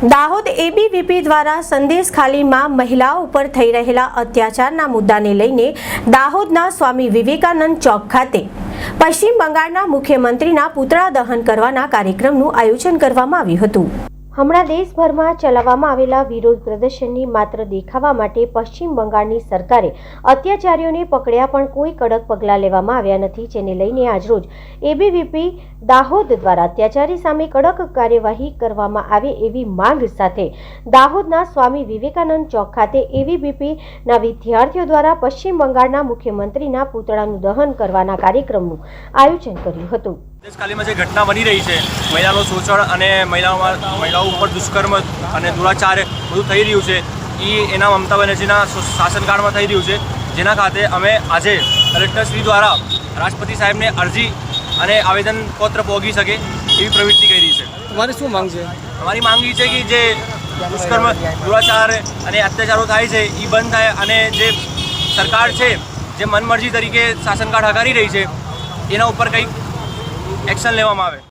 Dahod ABVP દ્વારા સંદેશ ખાલીમાં મહિલાઓ ઉપર થઈ રહેલા અત્યાચારના મુદ્દાને લઈને દાહોદના સ્વામી વિવેકાનંદ ચોક ખાતે પશ્ચિમ બંગાળના મુખ્યમંત્રીના પુતળા દહન કરવાના કાર્યક્રમનું આયોજન કરવામાં આવ્યું હતું. હમણાં દેશભરમાં ચલાવવામાં આવેલા વિરોધ પ્રદર્શનની માત્ર દેખાવા માટે પશ્ચિમ બંગાળની સરકારે અત્યાચારીઓને પકડ્યા પણ કોઈ કડક પગલાં લેવામાં આવ્યા નથી, જેને લઈને આજરોજ એબીવીપી દાહોદ દ્વારા અત્યાચારી સામે કડક કાર્યવાહી કરવામાં આવે એવી માંગ સાથે દાહોદના સ્વામી વિવેકાનંદ ચોક ખાતે એબીવીપીના વિદ્યાર્થીઓ દ્વારા પશ્ચિમ બંગાળના મુખ્યમંત્રીના પૂતળાનું દહન કરવાના કાર્યક્રમનું આયોજન કર્યું હતું. દેશકાલીમાં જે ઘટના બની રહી છે મહિલાનો શોષણ અને મહિલાઓમાં મહિલાઓ ઉપર દુષ્કર્મ અને દુરાચાર બધું થઈ રહ્યું છે એ એના મમતા બેનર્જીના શાસનકાળમાં થઈ રહ્યું છે. જેના ખાતે અમે આજે કલેક્ટરશ્રી દ્વારા રાષ્ટ્રપતિ સાહેબને અરજી અને આવેદનપત્ર પહોંચી શકે એવી પ્રવૃત્તિ કરી છે. તમારી શું માંગ છે? અમારી માંગ એ છે કે જે દુષ્કર્મ દુરાચાર અને અત્યાચારો થાય છે એ બંધ થાય અને જે સરકાર છે જે મનમરજી તરીકે શાસનકાળ હકારી રહી છે એના ઉપર કંઈક એક્શન લેવામાં આવે.